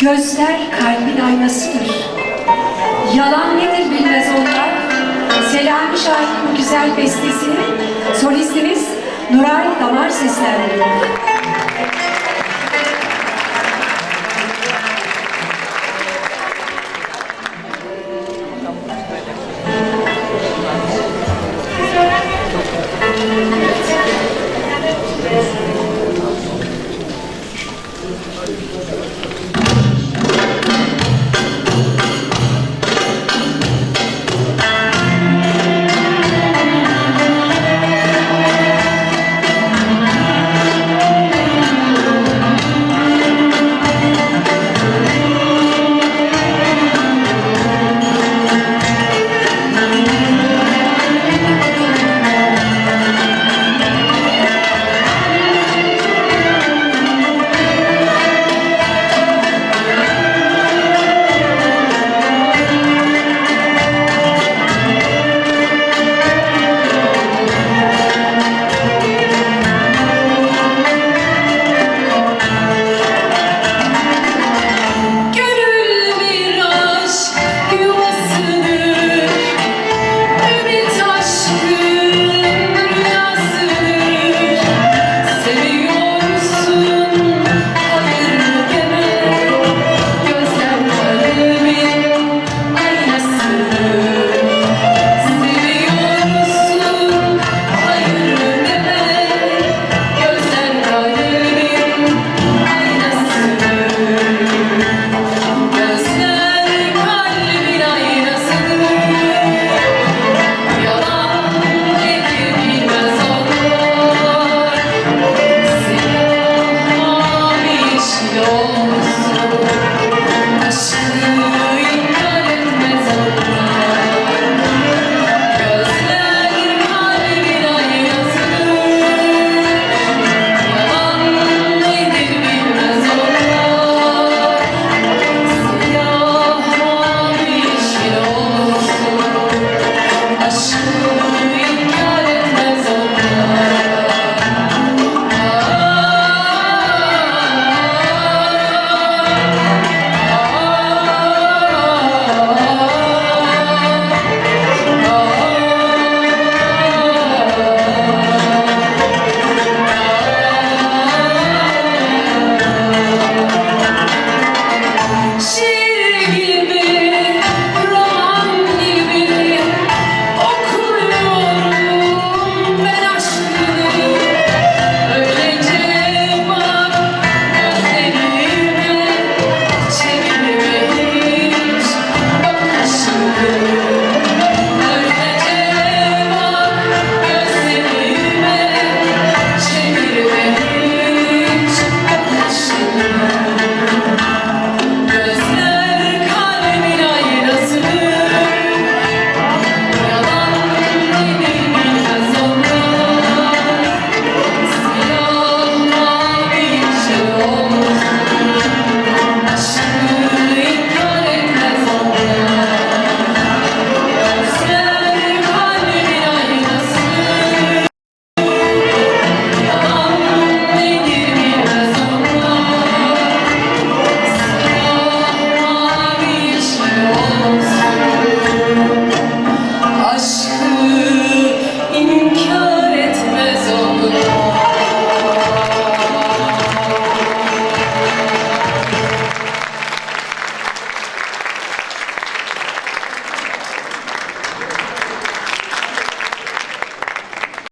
Gözler kalbin aynasıdır. Yalan nedir bilmez onlar. Selami Şahin bu güzel bestesini solistimiz Nuray Damar seslendiriyor.